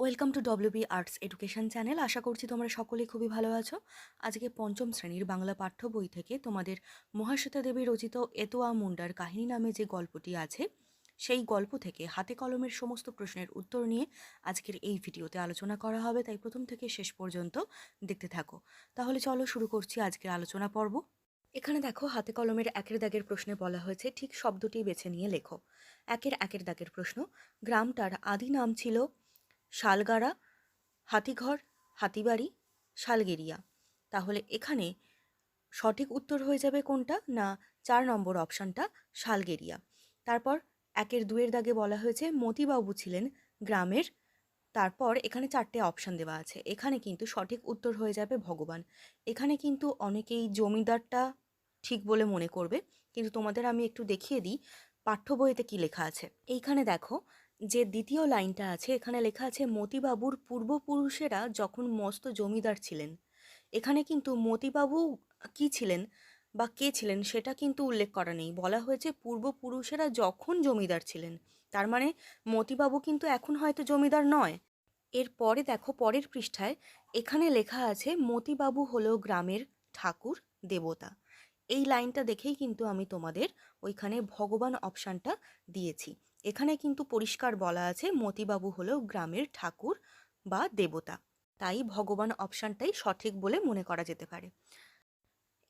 Welcome to WB arts education channel আশা করছি তোমরা সকলে খুবই ভালো আছো। আজকে পঞ্চম শ্রেণির বাংলা পাঠ্য বই থেকে তোমাদের মহাশ্বেতা দেবী রচিত এতোয়া মুন্ডার কাহিনী নামে যে গল্পটি আছে, সেই গল্প থেকে হাতে কলমের সমস্ত প্রশ্নের উত্তর নিয়ে আজকের এই ভিডিওতে আলোচনা করা হবে। তাই প্রথম থেকে শেষ পর্যন্ত দেখতে থাকো। তাহলে চলো শুরু করছি আজকের আলোচনা পর্ব। এখানে দেখো, হাতে কলমের একের দাগের প্রশ্নে বলা হয়েছে, ঠিক শব্দটি বেছে নিয়ে লেখো। একের একের দাগের প্রশ্ন, গ্রামটার আদি নাম ছিল শালগাড়া, হাতিঘর, হাতিবাড়ি, শালগেরিয়া। তাহলে এখানে সঠিক উত্তর হয়ে যাবে কোনটা না চার নম্বর অপশানটা শালগেরিয়া। তারপর একের দুয়ের দাগে বলা হয়েছে মতিবাবু ছিলেন গ্রামের। তারপর এখানে চারটে অপশান দেওয়া আছে। এখানে কিন্তু সঠিক উত্তর হয়ে যাবে ভগবান। এখানে কিন্তু অনেকেই জমিদারটা ঠিক বলে মনে করবে। কিন্তু তোমাদের আমি একটু দেখিয়ে দিই, পাঠ্য বইতে কী লেখা আছে। এইখানে দেখো যে দ্বিতীয় লাইনটা আছে, এখানে লেখা আছে, মতিবাবুর পূর্বপুরুষেরা যখন মস্ত জমিদার ছিলেন। এখানে কিন্তু মতিবাবু কি ছিলেন বা কে ছিলেন সেটা কিন্তু উল্লেখ করা নেই। বলা হয়েছে পূর্বপুরুষেরা যখন জমিদার ছিলেন, তার মানে মতিবাবু কিন্তু এখন হয়তো জমিদার নয়। এরপরে দেখো, পরের পৃষ্ঠায় এখানে লেখা আছে, মতিবাবু হলো গ্রামের ঠাকুর, দেবতা। এই লাইনটা দেখেই কিন্তু আমি তোমাদের ওইখানে ভগবান অপশানটা দিয়েছি। এখানে কিন্তু পরিষ্কার বলা আছে মতিবাবু হলো গ্রামের ঠাকুর বা দেবতা। তাই ভগবান অপশানটাই সঠিক বলে মনে করা যেতে পারে।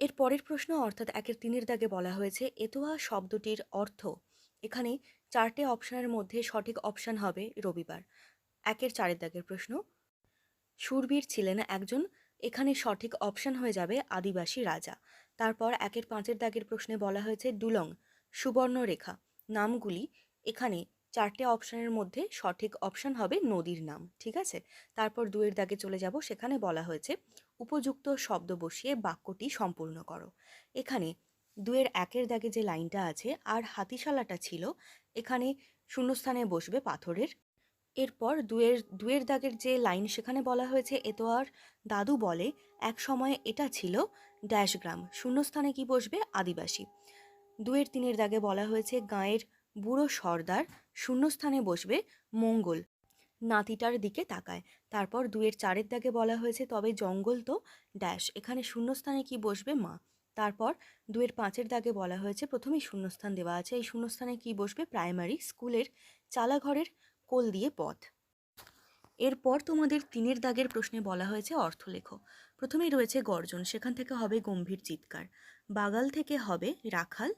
এর পরের প্রশ্ন, অর্থাৎ একের তিনের দাগে বলা হয়েছে, এতোয়া শব্দটির অর্থ? এখানে চারটে অপশানের মধ্যে সঠিক অপশান হবে রবিবার। একের চারের দাগের প্রশ্ন, সুরবীর ছিলেন একজন, এখানে সঠিক অপশান হয়ে যাবে আদিবাসী রাজা। তারপর একের পাঁচের দাগের প্রশ্নে বলা হয়েছে ডুলং সুবর্ণরেখা, নামগুলি এখানে চারটে অপশানের মধ্যে সঠিক অপশান হবে নদীর নাম, ঠিক আছে? তারপর দুয়ের দাগে চলে যাব, সেখানে বলা হয়েছে, উপযুক্ত শব্দ বসিয়ে বাক্যটি সম্পূর্ণ করো। এখানে দুয়ের একের দাগে যে লাইনটা আছে আর হাতিশালাটা ছিল, এখানে শূন্যস্থানে বসবে পাথরের। এরপর দুয়ের দুয়ের দাগের যে লাইন, সেখানে বলা হয়েছে, এ তো আর দাদু বলে, এক সময় এটা ছিল ড্যাশ গ্রাম শূন্যস্থানে কি বসবে? আদিবাসী। দুয়ের তিনের দাগে বলা হয়েছে, গাঁয়ের বুড়ো সর্দার শূন্যস্থানে বসবে মঙ্গল। নাতিটার দিকে তাকায়। তারপর দুয়ের চারের দাগে বলা হয়েছে, তবে জঙ্গল তো ড্যাশ, এখানে শূন্যস্থানে কি বসবে মা? তারপর দুয়ের পাঁচের দাগে বলা হয়েছে, প্রথমেই শূন্যস্থান দেওয়া আছে, এই শূন্যস্থানে কি বসবে? প্রাইমারি স্কুলের চালাঘরের কোল দিয়ে পথ। এরপর তোমাদের তিনের দাগের প্রশ্নে বলা হয়েছে অর্থ লেখো প্রথমেই রয়েছে গর্জন, সেখান থেকে হবে গম্ভীর চিৎকার। বাগাল থেকে হবে রাখাল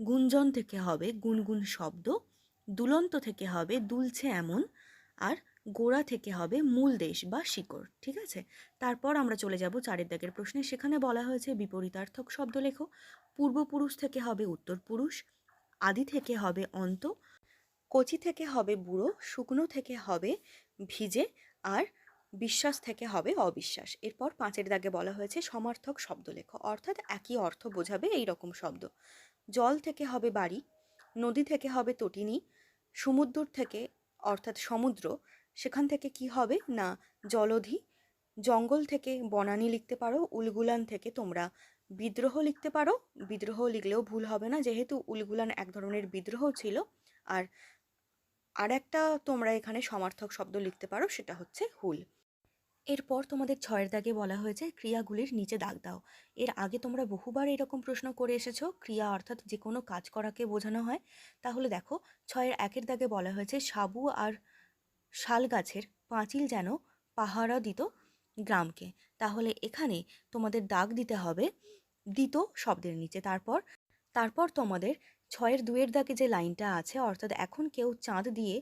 গুঞ্জন থেকে হবে গুনগুন শব্দ, দুলন্ত থেকে হবে দুলছে এমন, আর গোড়া থেকে হবে মূল দেশ বা শিকড়, ঠিক আছে? তারপর আমরা চলে যাব চারের দাগের প্রশ্নে। সেখানে বলা হয়েছে বিপরীতার্থক শব্দ লেখো। পূর্বপুরুষ থেকে হবে উত্তরপুরুষ, আদি থেকে হবে অন্ত, কচি থেকে হবে বুড়ো, শুকনো থেকে হবে ভিজে, আর বিশ্বাস থেকে হবে অবিশ্বাস। এরপর পাঁচের দাগে বলা হয়েছে সমার্থক শব্দ লেখো। অর্থাৎ একই অর্থ বোঝাবে এই রকম শব্দ। জল থেকে হবে বাড়ি, নদী থেকে হবে তটিনী, সমুদ্র থেকে, অর্থাৎ সমুদ্র, সেখান থেকে কি হবে? না, জলধি। জঙ্গল থেকে বনানী লিখতে পারো, উলগুলান থেকে তোমরা বিদ্রোহ লিখতে পারো। বিদ্রোহ লিখলেও ভুল হবে না, যেহেতু উলগুলান এক ধরনের বিদ্রোহ ছিল। আর আর একটা তোমরা এখানে সমার্থক শব্দ লিখতে পারো, সেটা হচ্ছে হুল। এরপর তোমাদের ছয়ের দাগে বলা হয়েছে, ক্রিয়াগুলির নিচে দাগ দাও। এর আগে তোমরা বহুবার এরকম প্রশ্ন করে এসেছ, ক্রিয়া অর্থাৎ যে কোনো কাজ করাকে বোঝানো হয়। তাহলে দেখো, ছয়ের একের দাগে বলা হয়েছে, সাবু আর শাল গাছের পাঁচিল যেন পাহারা দিত গ্রামকে। তাহলে এখানে তোমাদের দাগ দিতে হবে দিত শব্দের নিচে। তারপর তারপর তোমাদের ছয়ের দুয়ের দাগে যে লাইনটা আছে, অর্থাৎ এখন কেউ চাঁদ দিয়ে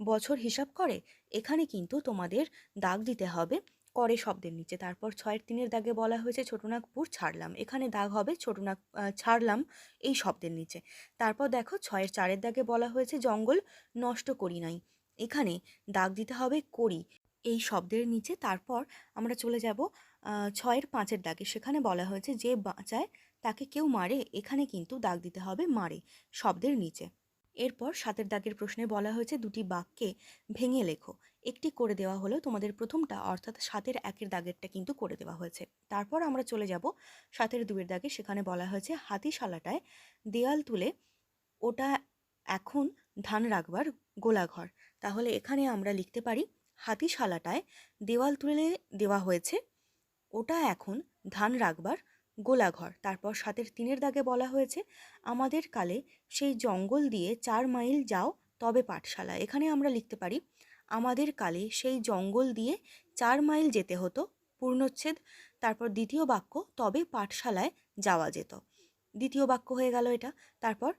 বছর হিসাব করে, এখানে কিন্তু তোমাদের দাগ দিতে হবে করে শব্দের নিচে। তারপর ছয়ের তিনের দাগে বলা হয়েছে ছোটনাগপুর ছাড়লাম। এখানে দাগ হবে ছোটনাগ ছাড়লাম এই শব্দের নিচে। তারপর দেখো ছয়ের চারের দাগে বলা হয়েছে জঙ্গল নষ্ট করি নাই। এখানে দাগ দিতে হবে করি এই শব্দের নিচে। তারপর আমরা চলে যাব ছয়ের পাঁচের দাগে। সেখানে বলা হয়েছে যে বাঁচায় তাকে কেউ মারে, এখানে কিন্তু দাগ দিতে হবে মারে শব্দের নিচে। এরপর সাতের দাগের প্রশ্নে বলা হয়েছে দুটি বাক্যে ভেঙে লেখো। একটি করে দেওয়া হলো তোমাদের প্রথমটা, অর্থাৎ সাতের একের দাগেরটা কিন্তু করে দেওয়া হয়েছে। তারপর আমরা চলে যাব সাতের দুয়ের দাগে, সেখানে বলা হয়েছে হাতিশালাটায় দেয়াল তুলে ওটা এখন ধান রাখবার গোলাঘর। তাহলে এখানে আমরা লিখতে পারি হাতিশালাটায় দেওয়াল তুলে দেওয়া হয়েছে, ওটা এখন ধান রাখবার গোলাঘর। তারপর সাতের তিনের দাগে বলা হয়েছে, আমাদের কালে সেই জঙ্গল দিয়ে চার মাইল যাও, তবে পাঠশালা। এখানে আমরা লিখতে পারি, আমাদের কালে সেই জঙ্গল দিয়ে চার মাইল যেতে হতো, পূর্ণচ্ছেদ। তারপর দ্বিতীয় বাক্য, তবে পাঠশালায় যাওয়া যেত। দ্বিতীয় বাক্য হয়ে গেল এটা। তারপর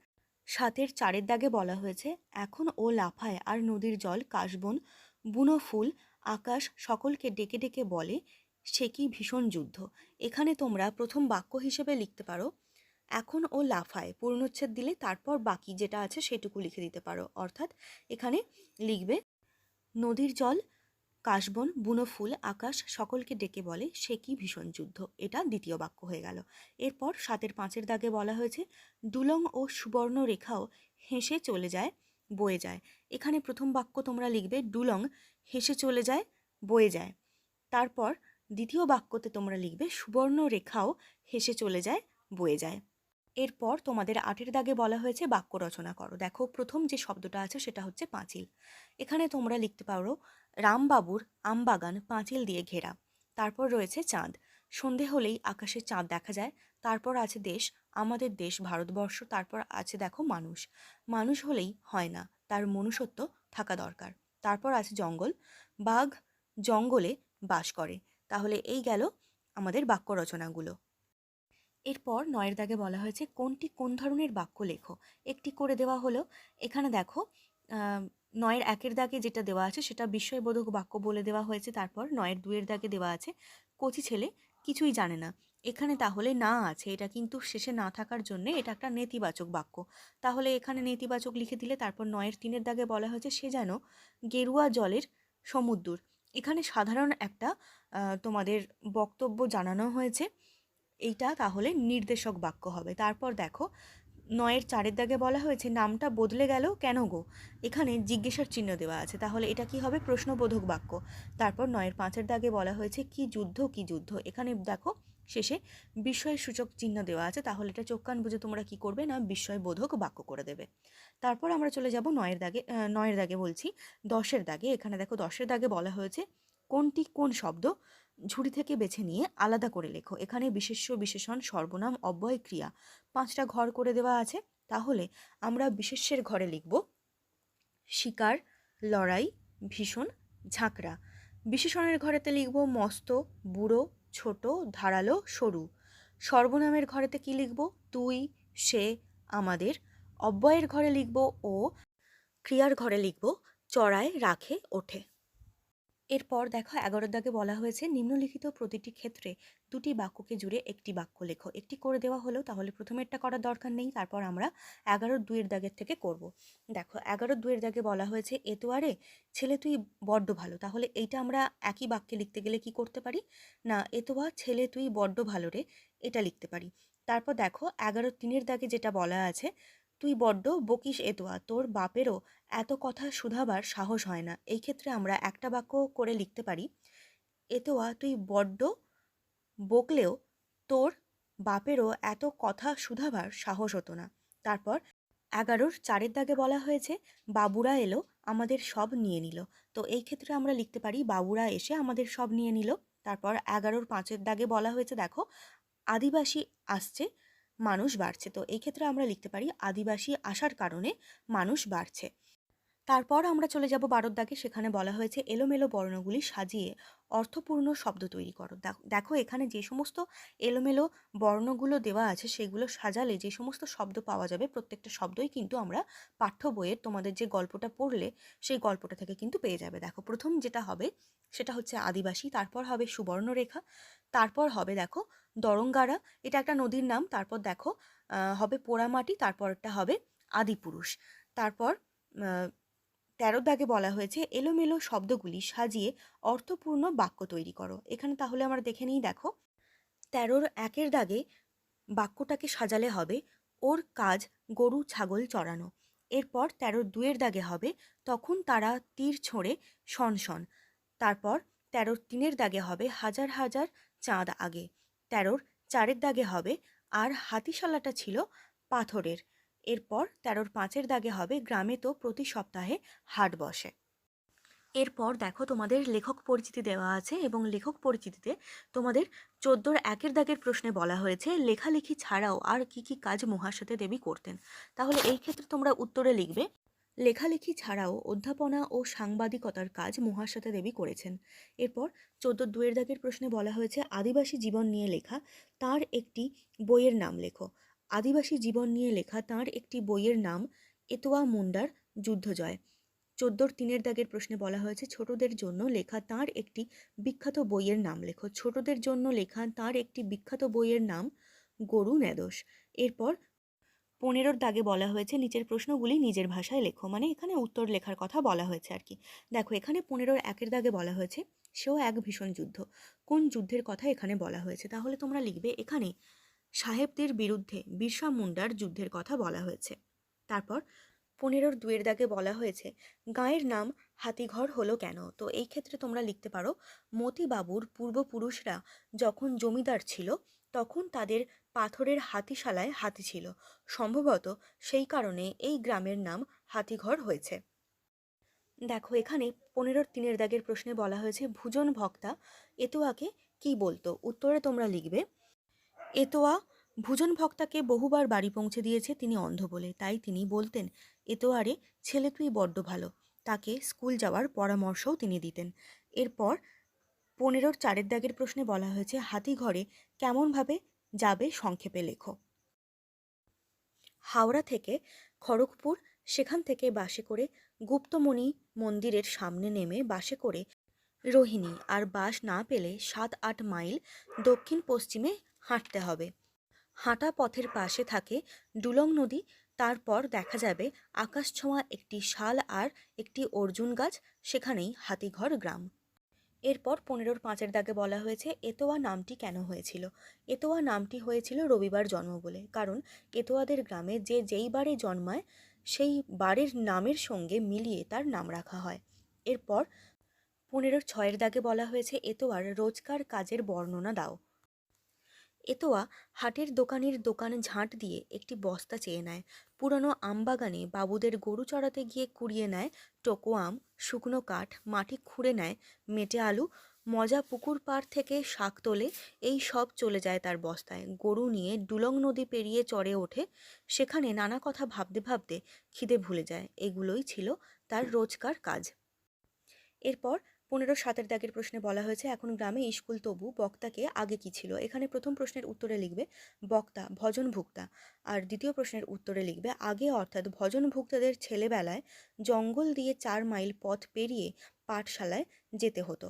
সাতের চারের দাগে বলা হয়েছে, এখন ও লাফায় আর নদীর জল কাশবন, বুনো ফুল, আকাশ সকলকে ডেকে ডেকে বলে সে কি ভীষণ যুদ্ধ। এখানে তোমরা প্রথম বাক্য হিসেবে লিখতে পারো, এখন ও লাফায়। পূর্ণচ্ছেদ দিলে তারপর বাকি যেটা আছে সেটুকু লিখে দিতে পারো। অর্থাৎ এখানে লিখবে, নদীর জল, কাশবন, বুনো ফুল, আকাশ সকলকে ডেকে বলে, সে কি ভীষণ যুদ্ধ? এটা দ্বিতীয় বাক্য হয়ে গেল। এরপর সাতের পাঁচের দাগে বলা হয়েছে, দুলং ও সুবর্ণ রেখাও হেসে চলে যায়, বয়ে যায়। এখানে প্রথম বাক্য তোমরা লিখবে ডুলং হেসে চলে যায়, বয়ে যায়। তারপর দ্বিতীয় বাক্যতে তোমরা লিখবে, সুবর্ণ রেখাও হেসে চলে যায়, বয়ে যায়। এরপর তোমাদের আটের দাগে বলা হয়েছে বাক্য রচনা করো। দেখো, প্রথম যে শব্দটা আছে সেটা হচ্ছে পাঁচিল। এখানে তোমরা লিখতে পারো, রামবাবুর আমবাগান পাঁচিল দিয়ে ঘেরা। তারপর রয়েছে চাঁদ। সন্ধে হলেই আকাশে চাঁদ দেখা যায়। তারপর আছে দেশ, আমাদের দেশ, ভারতবর্ষ। তারপর আছে দেখো, মানুষ। মানুষ হলেই হয় না, তার মনুষ্যত্ব থাকা দরকার। তারপর আছে জঙ্গল। বাঘ জঙ্গলে বাস করে। তাহলে এই গেল আমাদের বাক্য রচনাগুলো। এরপর নয়ের দাগে বলা হয়েছে, কোনটি কোন ধরনের বাক্য লেখো? একটি করে দেওয়া হলো। এখানে দেখো নয়ের একের দাগে যেটা দেওয়া আছে সেটা বিস্ময়বোধক বাক্য বলে দেওয়া হয়েছে, তারপর নয়ের দুয়ের দাগে দেওয়া আছে, কচি ছেলে কিছুই জানে না। এখানে তাহলে না আছে, এটা কিন্তু শেষে না থাকার জন্য এটা একটা নেতিবাচক বাক্য। তাহলে এখানে নেতিবাচক লিখে দিলে, তারপর নয়ের তিনের দাগে বলা হয়েছে, সে যেন গেরুয়া জলের সমুদ্র এখানে সাধারণ একটা তোমাদের বক্তব্য জানানো হয়েছে। এইটা তাহলে নির্দেশক বাক্য হবে। তারপর দেখো, নয়ের চারের দাগে বলা হয়েছে, নামটা বদলে গেল কেন গো? এখানে জিজ্ঞাসার চিহ্ন দেওয়া আছে। তাহলে এটা কি হবে? প্রশ্নবোধক বাক্য। তারপর নয়ের পাঁচের দাগে বলা হয়েছে, কি যুদ্ধ কি যুদ্ধ? এখানে দেখো শেষে বিস্ময় সূচক চিহ্ন দেওয়া আছে, তাহলে এটা চোখ কান বুঝে তোমরা কি করবে না? বিস্ময়বোধক বাক্য করে দেবে। তারপর আমরা চলে যাব নয়ের দাগে নয়ের দাগে বলছি, দশের দাগে। এখানে দেখো দশের দাগে বলা হয়েছে, কোনটি কোন শব্দ ঝুড়ি থেকে বেছে নিয়ে আলাদা করে লেখো। এখানে বিশেষ্য, বিশেষণ, সর্বনাম, অব্যয়, ক্রিয়া পাঁচটা ঘর করে দেওয়া আছে। তাহলে আমরা বিশেষ্যের ঘরে লিখব, শিকার, লড়াই, ভীষণ, ঝাঁকড়া। বিশেষণের ঘরেতে লিখব মস্ত, বুড়ো ছোট, ধারালো, সরু। সর্বনামের ঘরেতে কি লিখব? তুই, সে, আমাদের। অব্যয়ের ঘরে লিখব ও ক্রিয়ার ঘরে লিখব, চড়ায়, রাখে, ওঠে। এরপর দেখো এগারোর দাগে বলা হয়েছে, নিম্নলিখিত প্রতিটি ক্ষেত্রে দুটি বাক্যকে জুড়ে একটি বাক্য লেখো। একটি করে দেওয়া হলো, তাহলে প্রথমেরটা করার দরকার নেই, তারপর আমরা এগারোর দুইয়ের দাগের থেকে করব। দেখো এগারোর দুইয়ের দাগে বলা হয়েছে এতোয়ারে ছেলে তুই বড্ড ভালো, তাহলে এইটা আমরা একই বাক্যে লিখতে গেলে কি করতে পারি? না এতোয়া ছেলে তুই বড্ড ভালো রে, এটা লিখতে পারি। তারপর দেখো, এগারো তিনের দাগে যেটা বলা আছে তুই বড্ড বকিস এতোয়া, তোর বাপেরও এত কথা শুধাবার সাহস হয় না। এই ক্ষেত্রে আমরা একটা বাক্য করে লিখতে পারি, এতোয়া, তুই বড্ড বকলেও তোর বাপেরও এত কথা শুধাবার সাহস হতো না। তারপর এগারোর চারের দাগে বলা হয়েছে, বাবুরা এলো, আমাদের সব নিয়ে নিল। তো এই ক্ষেত্রে আমরা লিখতে পারি, বাবুরা এসে আমাদের সব নিয়ে নিল। তারপর এগারোর পাঁচের দাগে বলা হয়েছে, দেখো, আদিবাসী আসছে মানুষ বাড়ছে। তো এই ক্ষেত্রে আমরা লিখতে পারি আদিবাসী আসার কারণে মানুষ বাড়ছে। তারপর আমরা চলে যাব বারোর দাগে সেখানে বলা হয়েছে, এলোমেলো বর্ণগুলি সাজিয়ে অর্থপূর্ণ শব্দ তৈরি করো। দেখ- এখানে যে সমস্ত এলোমেলো বর্ণগুলো দেওয়া আছে, সেগুলো সাজালে যে সমস্ত শব্দ পাওয়া যাবে, প্রত্যেকটা শব্দই কিন্তু আমরা পাঠ্য বইয়ের তোমাদের যে গল্পটা পড়লে, সেই গল্পটা থেকে কিন্তু পেয়ে যাবে। দেখো, প্রথম যেটা হবে, সেটা হচ্ছে আদিবাসী, তারপর হবে সুবর্ণরেখা, তারপর হবে দেখো দরঙ্গারা, এটা একটা নদীর নাম, তারপর দেখো হবে পোড়ামাটি, তারপরটা হবে আদিপুরুষ, তারপর তেরো দাগে বলা হয়েছে, এলোমেলো শব্দগুলি সাজিয়ে অর্থপূর্ণ বাক্য তৈরি করো। এখানে তাহলে আমরা দেখে নিই, দেখো। তেরোর একের দাগে বাক্যটাকে সাজালে হবে, ওর কাজ গরু ছাগল চড়ানো। এরপর তেরোর দুয়ের দাগে হবে, তখন তারা তীর ছোঁড়ে শন শন। তারপর তেরোর তিনের দাগে হবে, হাজার হাজার চাঁদ আগে। তেরোর চারের দাগে হবে, আর হাতিশালাটা ছিল পাথরের। এরপর তেরোর পাঁচের দাগে হবে গ্রামে তো প্রতি সপ্তাহে হাট বসে। এরপর দেখো তোমাদের লেখক পরিচিতি দেওয়া আছে এবং লেখক পরিচিতিতে তোমাদের চোদ্দোর একের দাগের প্রশ্নে বলা হয়েছে, লেখালেখি ছাড়াও আর কি কি কাজ মহাশ্বেতা দেবী করতেন। তাহলে এই ক্ষেত্রে তোমরা উত্তরে লিখবে, লেখালেখি ছাড়াও অধ্যাপনা ও সাংবাদিকতার কাজ মহাশ্বেতা দেবী করেছেন। এরপর চোদ্দ দুয়ের দাগের প্রশ্নে বলা হয়েছে, আদিবাসী জীবন নিয়ে লেখা, তার একটি বইয়ের নাম লেখো। আদিবাসী জীবন নিয়ে লেখা তার একটি বইয়ের নাম, এতোয়া মুন্ডার যুদ্ধজয়। চোদ্দোর তিনের দাগের প্রশ্নে বলা হয়েছে, ছোটদের জন্য লেখা তার একটি বিখ্যাত বইয়ের নাম। লেখো, ছোটদের জন্য লেখা তার একটি বিখ্যাত বইয়ের নাম গরু নেদোষ এরপর পনেরোর দাগে বলা হয়েছে, নিচের প্রশ্নগুলি নিজের ভাষায় লেখো। মানে এখানে উত্তর লেখার কথা বলা হয়েছে আর কি। দেখো, এখানে পনেরোর একের দাগে বলা হয়েছে, সেও এক ভীষণ যুদ্ধ। কোন যুদ্ধের কথা এখানে বলা হয়েছে? তাহলে তোমরা লিখবে এখানে সাহেবদের বিরুদ্ধে বিরসা মুন্ডার যুদ্ধের কথা বলা হয়েছে। তারপর পনেরোর দুয়ের দাগে বলা হয়েছে, গাঁয়ের নাম হাতিঘর হলো কেন? তো এই ক্ষেত্রে তোমরা লিখতে পারো, মতিবাবুর পূর্বপুরুষরা যখন জমিদার ছিল, তখন তাদের পাথরের হাতিশালায় হাতি ছিল। সম্ভবত সেই কারণে এই গ্রামের নাম হাতিঘর হয়েছে। দেখো, এখানে পনেরোর তিনের দাগের প্রশ্নে বলা হয়েছে, ভুজন ভক্তা এতোয়াকে কি বলতো? উত্তরে তোমরা লিখবে এতোয়া ভুজন ভক্তাকে বহুবার বাড়ি পৌঁছে দিয়েছে তিনি অন্ধ বলে। তাই তিনি বলতেন এতোয়ারে ছেলে তুই বড্ড ভালো। তাকে স্কুল যাওয়ার পরামর্শও তিনি দিতেন। এরপর পনেরোর চারের দাগের প্রশ্নে বলা হয়েছে হাতিঘরে কেমনভাবে যাবে সংক্ষেপে লেখো। হাওড়া থেকে খড়গপুর, সেখান থেকে বাসে করে গুপ্তমণি মন্দিরের সামনে নেমে বাসে করে রোহিণী। আর বাস না পেলে সাত আট মাইল দক্ষিণ পশ্চিমে হাঁটতে হবে। হাঁটা পথের পাশে থাকে ডুলং নদী। তারপর দেখা যাবে আকাশছোঁয়া একটি শাল আর একটি অর্জুন গাছ, সেখানেই হাতিঘর গ্রাম। এরপর পনেরোর পাঁচের দাগে বলা হয়েছে এতোয়া নামটি কেন হয়েছিল? এতোয়া নামটি হয়েছিল রবিবার জন্ম বলে, কারণ এতোয়াদের গ্রামে যে যেই বারে জন্মায়, সেই বারের নামের সঙ্গে মিলিয়ে তার নাম রাখা হয়। এরপর পনেরোর ছয়ের দাগে বলা হয়েছে এতোয়ার রোজকার কাজের বর্ণনা দাও। এতোয়া হাটের দোকানের দোকান ঝাঁট দিয়ে একটি বস্তা চেয়ে নেয়। পুরনো আমবাগানে বাবুদের গরু চড়াতে গিয়ে কুড়িয়ে নেয় টোকো আম, শুকনো কাঠ, মাটি খুঁড়ে নেয়, মেটে আলু, মজা পুকুর পাড় থেকে শাক তোলে, এই সব চলে যায় তার বস্তায়। গরু নিয়ে ডুলং নদী পেরিয়ে চড়ে ওঠে, সেখানে নানা কথা ভাবতে ভাবতে খিদে ভুলে যায়। এগুলোই ছিল তার রোজকার কাজ। এরপর পনেরো সাতের দাগের প্রশ্নে বলা হয়েছে, এখন গ্রামে স্কুল তবু বক্তাকে আগে কি ছিল? এখানে প্রথম প্রশ্নের উত্তরে লিখবে, বক্তা, ভজন ভুক্তা। আর দ্বিতীয় প্রশ্নের উত্তরে লিখবে, আগে অর্থাৎ ভজন ভুক্তাদের ছেলেবেলায় জঙ্গল দিয়ে চার মাইল পথ পেরিয়ে পাঠশালায় যেতে হতো।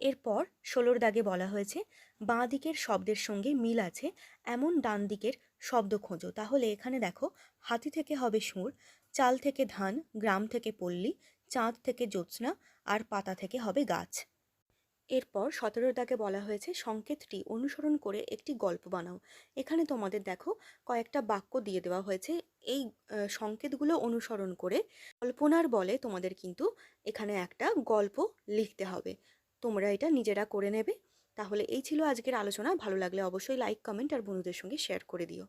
এরপর ষোলোর দাগে বলা হয়েছে, বাঁ দিকের শব্দের সঙ্গে মিল আছে, এমন ডান দিকের শব্দ খোঁজো। তাহলে এখানে দেখো, হাতি থেকে হবে সুর চাল থেকে ধান, গ্রাম থেকে পল্লী চাঁদ থেকে জ্যোৎস্না আর পাতা থেকে হবে গাছ। এরপর সতেরোর দাগে বলা হয়েছে সংকেতটি অনুসরণ করে একটি গল্প বানাও। এখানে তোমাদের দেখো কয়েকটা বাক্য দিয়ে দেওয়া হয়েছে। এই সংকেতগুলো অনুসরণ করে কল্পনার বলে তোমাদের কিন্তু এখানে একটা গল্প লিখতে হবে। তোমরা এটা নিজেরা করে নেবে। তাহলে এই ছিল আজকের আলোচনা। ভালো লাগলে অবশ্যই লাইক, কমেন্ট আর বন্ধুদের সঙ্গে শেয়ার করে দিও।